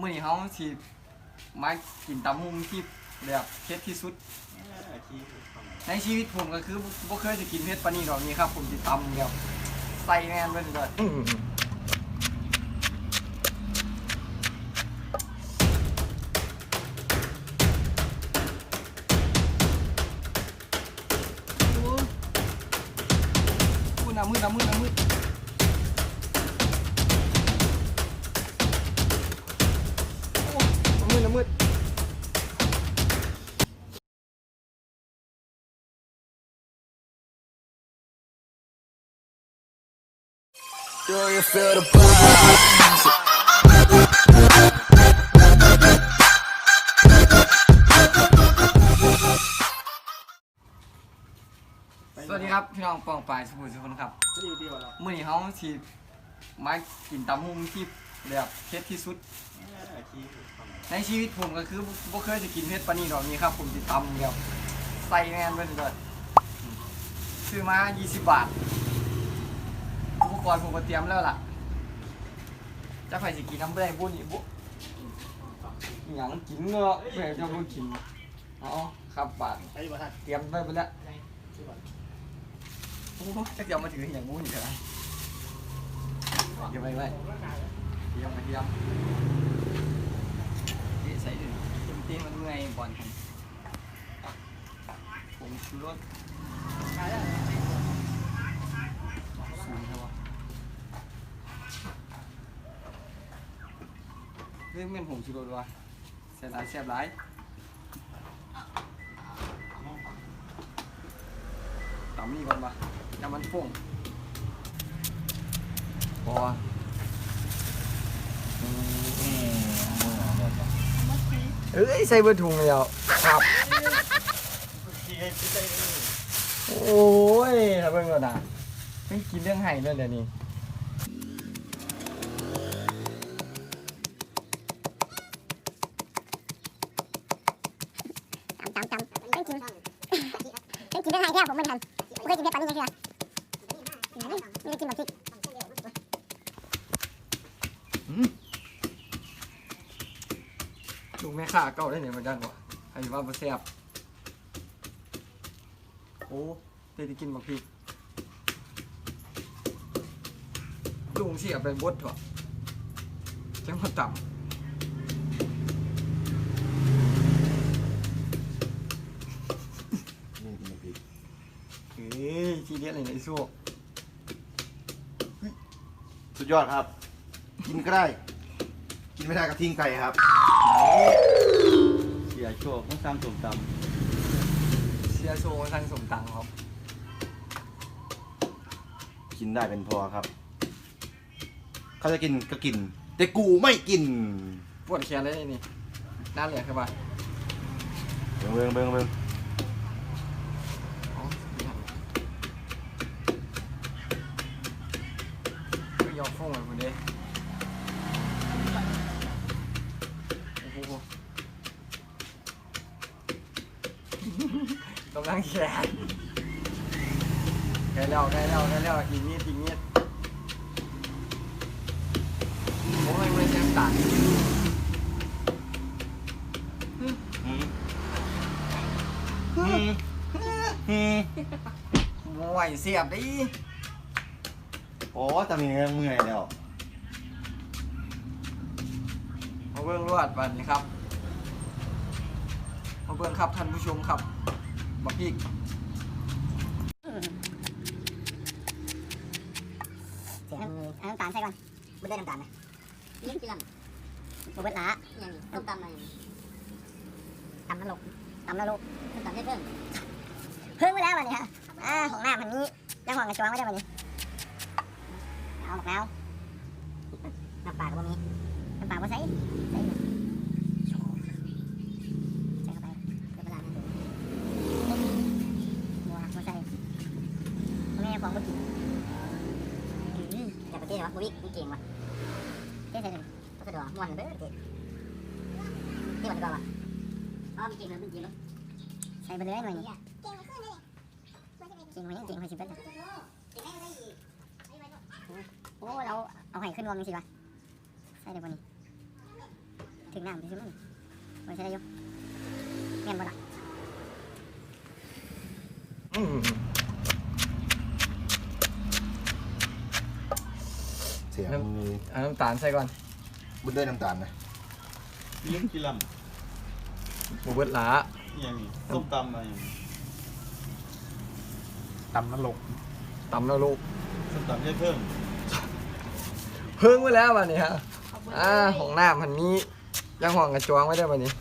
มื้อนี้เฮาสิมากินตำหุ่งที่แบบเผ็ดที่สุด ในชีวิตผมก็คือบ่เคยจะกินเผ็ดปานนี้ดอกนี้ครับ ผมสิตำแบบใส่แม่นเบิ่นเลยโอ้ยพูดน้ำมืดน้ำมืดน้ำมืด สวัสดีครับ พี่น้องปองปายสุภูสุคนครับมื้อนี้เฮาสิมากินตำหุ่งที่แบบเผ็ดที่สุด ในชีวิตผมก็คือบ่เคยจะกินเผ็ดปานนี้ดอกนี้ครับ ผมสิตำแบบใส่แม่นเบิ่นเลยซื้อมา 20 บาท กรณ์ผมก็เตรียมแล้วล่ะจะไปสิกินน้ำบ่ได้บ่นี่บ่อหยังกินเงาะแม่จะบ่กินเอครับบาทไปบ่ทันเตรียมไว้หมดแล้วโอ้โหจะเดี๋ยวมาถืออย่างงูอีกแล้วเดี๋ยวไปไว้เตรียมมาเตรียมนี่ใส่ดิเต็มเต็มมันเมื่อยบอลผมชูรสสูงใช่ปะ เรื่องเป็นผมชูรสวะเสียดายเสียบหลายตำนี่ก่อนปะน้ำมันฟงพอเอ้ยใส่เบอร์ถุงเลยอะครับ โอ้ยถ้าเบิ่งก่อนนะไม่กินเรื่องไห้เลยเดี๋ยวนี้ กินได้ไงแค่ผมไม่ทันไม่เคยกินเพชรปานนี้ยังคือไม่ได้กินแบบพริกลูกแม่ข้าเก่าได้เนี่ยมันดังว่าใครว่าบ่แซ่บโอ้เดี๋ยวจะกินบักพริกลุงเสียไปบดเถอะจังหวะต่ำเฮ้ ยทีเดียวเลยนะไอ้สู้สุดยอดครับ กินก็ได้ กินไม่ได้ก็ทิ้งไก่ครับ เสียโชคต้องสร้างสมตเสียโซ่ทางสมตังครับกินได้เป็นพอครับ เขาจะกินก็กิน แต่กูไม่กิน ปวดแขนเลยนี่น่าเหลือครับว่า เบิ่งเบิ่งเบิ่งเบิ่ง ก็ยอมฟงไปคนเดียวโอ้โหกำลังแขนใกล้แล้วใกล้แล้วใกล้แล้วอีกนิดอีกนิดโอ้ยไม่ใช่น้ำตาลอืมอืมอืมไหวเสียบดิ โอ้ตอนนี้เมื่อยแล้วมาเบื้องรวดวันนี้ครับมาเบื้องครับท่านผู้ชมครับบักพีกเสียน้ำตาลใส่ก่อนไม่ได้น้ำตาลไหมยิ่งกินลบเบิดละำอย่างนี้ต้มตำอะไรอย่างนี้ตำนรกตำนรกต้มตำให้เพิ่มเพิ่งไปแล้ววันนี้ฮะอ่าของหน้ามันนี้ยังห่วงกระชวงไม่ได้วันนี้เอาหมก แล้วน้ำปลาก็บ่มีน้ำปลาบ่ใส่ใส่ใส่เข้าไปเดี๋ยวเวลานั้นบัวบ่ใส่แม่ของบ่กินอืมอย่าไปเต้นวะบุวิมึงเก่งวะเจ๊ใส่เลยก็สะดวกม่วนเด้อเก่งที่วันก่อนวะอ๋อมีเก่งแล้วมึงเก่งแล้วใส่ไปเลยหน่อยนี่เก่งเก่งไว้ยังเก่งไว้สิเบิดน่ะโอ้เราเอาไห้ขึ้นรวมจังสิวะใส่ได้บ่นี่ถึงน้ำไปซื้อมันไว้ใช้ได้อยู่แม่นบ่ล่ะอืมเสียงน้มีเอาน้ำตาลใส่ก่อนบุญด้วยน้ำตาลนะเลี้ยงกิลบเบิดหลาำอย่างนี้ส้มตำอะไรอย่างนี้ตำนรกตำแล้วลูกส้มตำใช้เพิ่ม เพิ่งไปแล้ววันนี้ฮะอ่าของน้ำมันมียังห่วงกระจวงไว้ได้วันนี้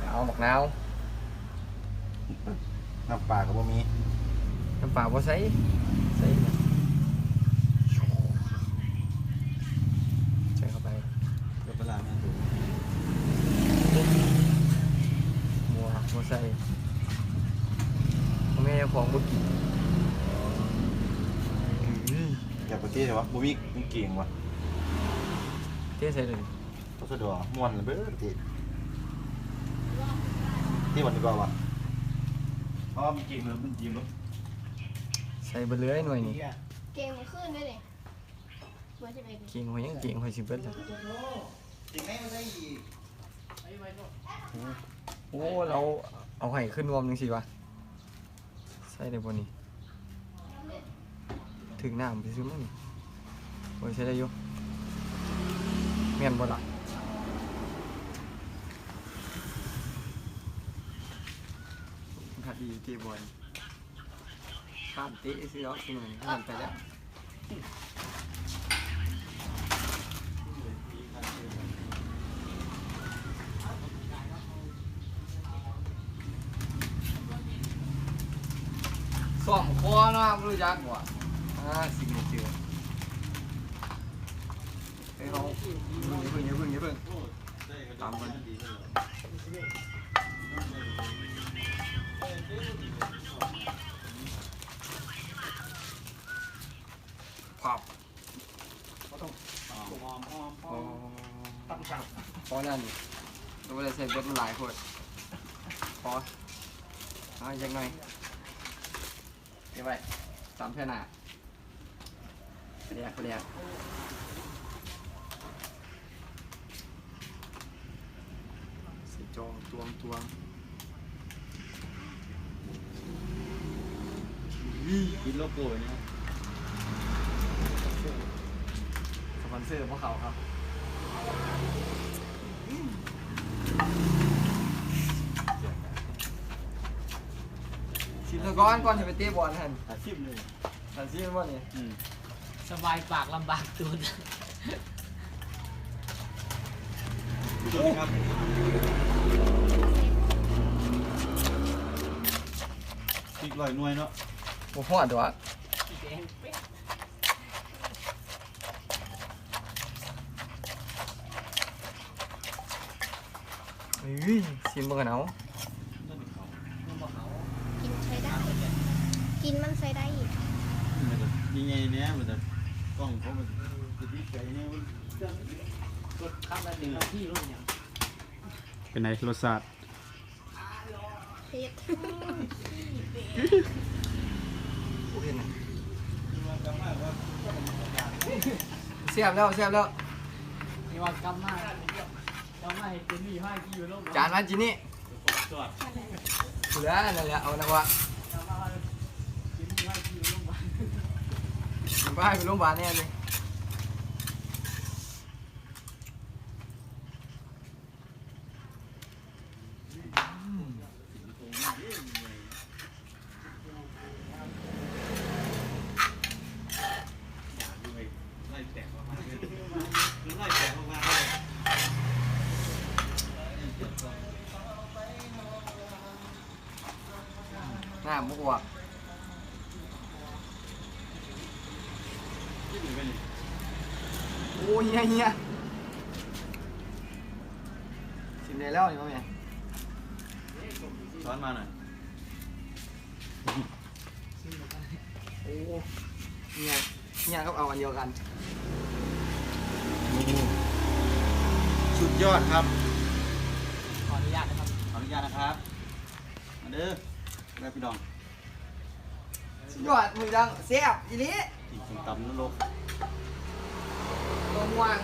เอาหมกนาวน้ำปลากับบ่มีน้ำปลาบ่ใส่ใส่ใส่เข้าไปเดี๋ยวปลาแม่ดูบัวบัวใส่พ่อแม่ของบุกินอื้อ อยากไป ที่ไหนวะบ่มีมีเก่งวะเทใส่เลยก็สะดวกม่วนเลยเบ้อที่ที่วันดีกว่าวะเพราะว่ามีเก่งเลยมันยิ้มแล้วใส่ไปเรื่อยหน่วยนี่เก่งขึ้นด้วยเลยว่าจะเป็นเก่งหัวยังเก่งหัวสิเบิดเลยจริงไหมมันได้อีกโอ้เราเอาให้ขึ้นรวมจังสิวะใส่ได้บ่นี่ถึงน้ำไปซื้อมั้งนี่ โอ้ยใช้ได้อยู่แม่นบ่ละขัดดีเตะบอลข้ามเตะซื้อเอาซื้อมานี่ข้ามไปแล้วซ่อมคอเนาะบ่รู้จักบ่อ่าสิ่งนี้เจอ เฮ้ยเขาอย่าเพิ่งอย่าเพิ่งอย่าเพิ่งตามกันผับอมหอมหอมอ๋อพอนั่นเราไม่ได้ใส่เบ็ดมันหลายคนพอเอาอีกจังหน่อยเก็บไว้สามแผ่นหนเรียกเรียกใส่ จองตวงตวงกินโลโก้เนี่ยสปอนเซอร์พวกเขาครับชิมตะก้อนก่อนจะไปเตะบอลทันอาชีพเลยทันชิมบอลนี่อืมสบายปากลำบากตูดดูครับ พริกลอยหน่วยเนาะผมหัวตัวเฮ้ยชิมเบิ่งกันเอากินใช้ได้ กินมันใช้ได้มันจะยังไงเนี่ยมันจะกล้องเขามันจะดีใจเนี่ยมันข้ามมาถึงที่รุ่นยังเป็นไงรสชาติ เผ็ดโอเสียบแล้วเสียบแล้วนี่ว่ากำมากกำมากเป็นมีห้ากี่อยู่โลกจานมาจินี่เหลือนั่นแหละเอานะวะกำมากเป็นมีห้ากี่อยู่โลกบ้านไปโรงพยาบาลแน่เลย หน้ามุกว่ะโอ้เฮียเฮียชิมได้แล้วนี่มั้งเนี่ยช้อนมาหน่อย โอ้เฮียเฮียก็เอาอันเดียวกัน สุดยอดครับ ขออนุญาตนะครับ ขออนุญาตนะครับ มาเด้อแม่พี่น้อง สุดยอดมือดังเสียบอีนี้กินส้มตำนรกตัวม่วง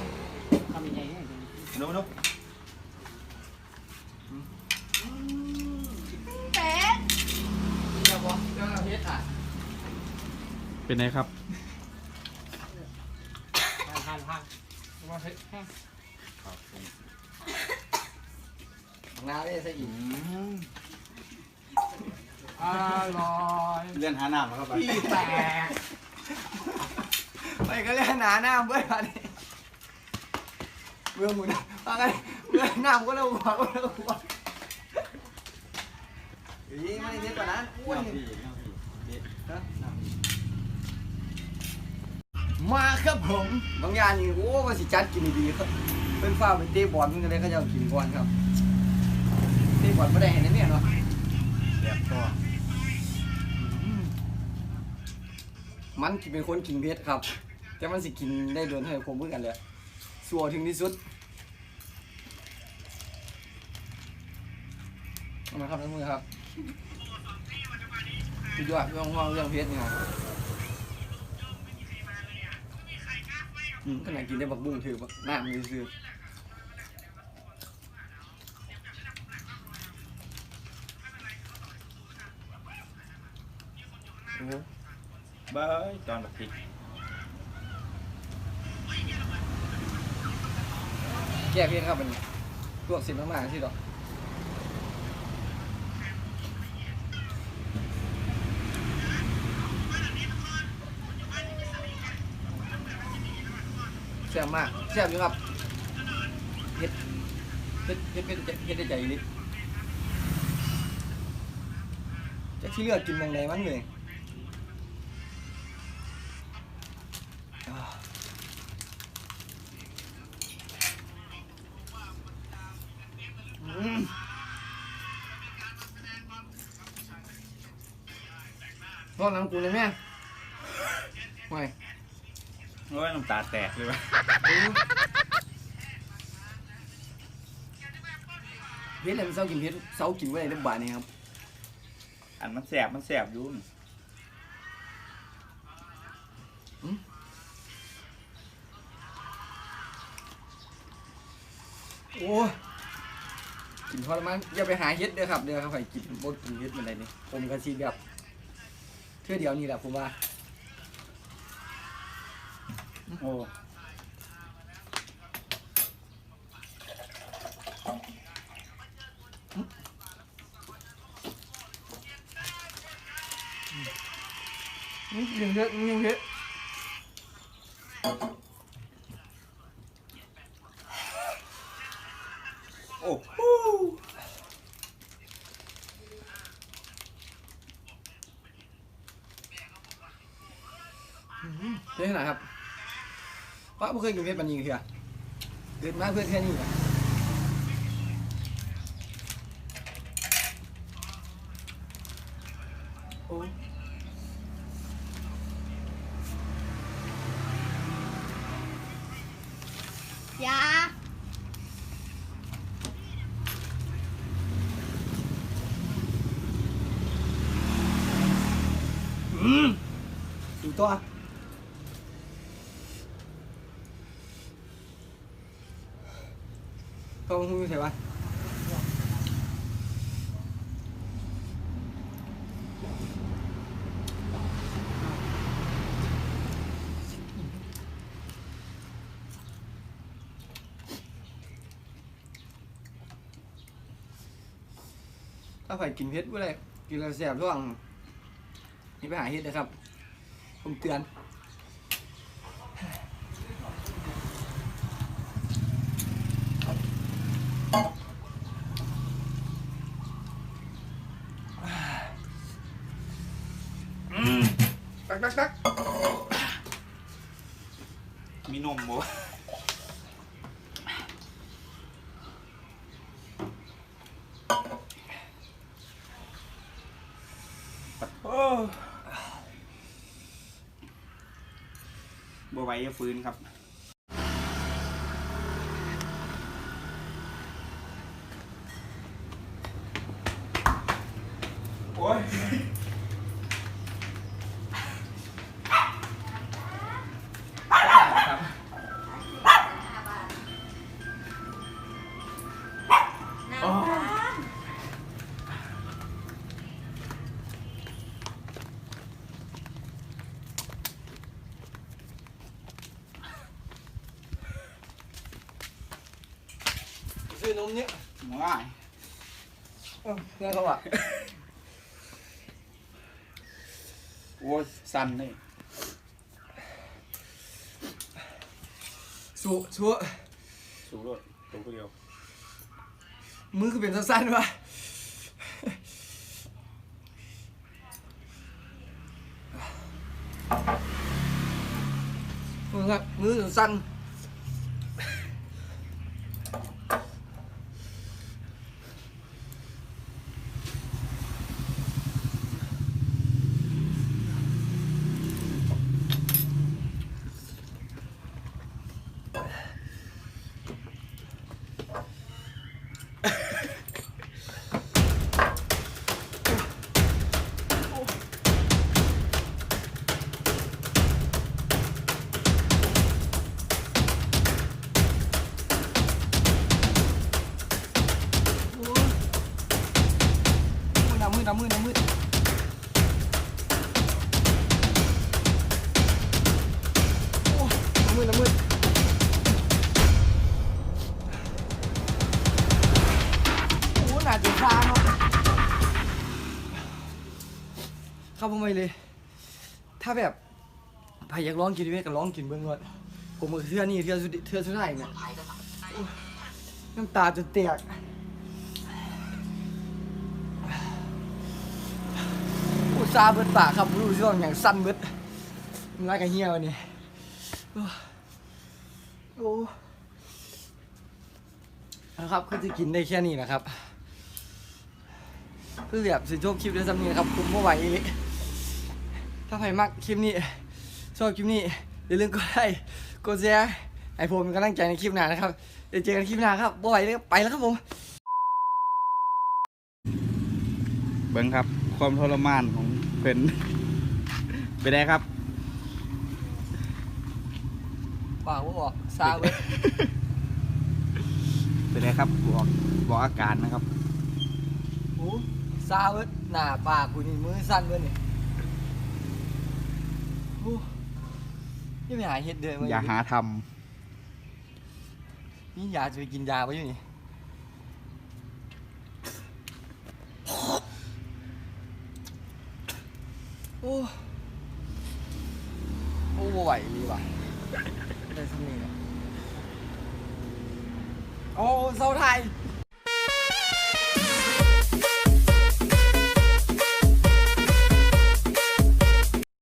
ทำยังไงดูดูเป็ดเจ้าบอกเจ้าเฮ็ดอะเป็นไงครับผ่านผ่านว่าเฮ็ดแห้งน้าได้ซะอีก อร่อยเลื่อนหาน้ำมาเข้าไปพี่แตกไปก็เล่นหนาหน้าเบื่อมาดิเบื่อมึงนะว่าไงเบื่อหน้ามึงก็เลิกหัวก็เลิกหัวอีไม่ได้เด็ดกว่านั้นอ้วนน้ำพี่น้ำพี่เด็ดมาครับผมบางอย่างนี่โอ้มาสิจัดกินดีๆครับเป็นฟ้าเป็นเตะบอลมันก็เลยเขาจะเอากินก่อนครับเตะบอลไม่ได้เห็นนะเนี่ยเนาะแบบก็ มันเป็นคนกินเผ็ดครับ แต่มันสิกินได้โดนให้ผมเพื่อกันเลยสัวถึงที่สุดมาครับน้ำมือครับสุดยอดเรื่องห้องเรื่องเพชรนี่ครับอืมขนาดกินได้บักบุ้งถือบักหน้ามันซื้อโอ้ โหบายตอนแบบพริกแก้เพียนครับมันลวกสิบมากๆที่ดอกแซ่บมากแซ่บอยู่ครับเฮ็ดเฮ็ดเฮ็ดเฮ็ดเฮ็ดได้ใจนิดจะที่เลือกกินมองไหนมันเลย รอดน้ำกูเลยแม่ไม่โอ้ยน้ำตาแตกเลยวะเพชรอะไรมันเศร้ากินเพชรเศร้ากินไว้ในเรื่องบาทนี่ครับ อันมันแสบมันแสบอยู่นี่โอ้ยกินพอแล้วมั้งอย่าไปหาเฮ็ดเด้อครับเด้อครับไปกินบดกินเฮ็ดมันอะไรนี่ผมกระชีแบบ เทื่อเดียวนี่แหละผมว่า โอ้นี่กิงเยอะนี่เยอะอ้โห เฮ็ดขนาดครับป้าไม่เคยกินเพชรปานนี้คือเกิดมาเพื่อแค่นี้อะโอ้ยยาดูตัว ตัวมึงใส่ปะถ้าใครกินเพชรบ่ได้กินแล้วแสบท้องนี่ไปหาเฮ็ดนะครับ ผมเตือน ตักตักตัก มีนมบ่โอ้บ่ไหวจะฟื้นครับโอ้ย มเนี่ยว้ายเออเนี่ยเขาอะโอ้ยสั่นเลยสู้สู้สูรถตัวเดียวมือคือเป็นสั้นๆวะมือครับมือสั้นโเข้าผมไปเลย ถ้าแบบใครอยากร้องกินเวทก็ร้องกินเบิ้งก่อนผมก็เทือนี่เทือสุดเทือสุดท้ายเนี่ยน้ำตาจะแตกอุตส่าห์เบิดปากครับรู้ช่วงอย่างสั้นเบิดนรักกับเฮียวันนี้โอ้นะครับก็จะกินได้แค่นี้นะครับเพื่อแบบสิจบคลิปด้วยซ้ำนี้นะครับผมไม่ไหวเลย ถ้าใครมักคลิปนี้ชอบคลิปนี้อย่าลืมกดไลค์กดแชร์ให้ผมเป็นกำลังใจในคลิปหน้านะครับเดี๋ยวเจอกันคลิปหน้าครับบ่ไหวเลยไปแล้วครับผมเบิ้งครับ ความทรมานของเพิ่นไปได้ครับปากว่าบอกซาเบิดไปได้ครับบอกบอกอาการนะครับโอ้ซาเบิดหน้าปากกูนี่มือสั้นเบิดนี่โอ้ยั งไม่หายเห็ดเดินมาอย่าหาทนี่ยาจะไปกินยาไปอยู่นี่โอ้โอ้บ่ไหวดีว่ะได้สักนี่นะโอ้เศร้าไทย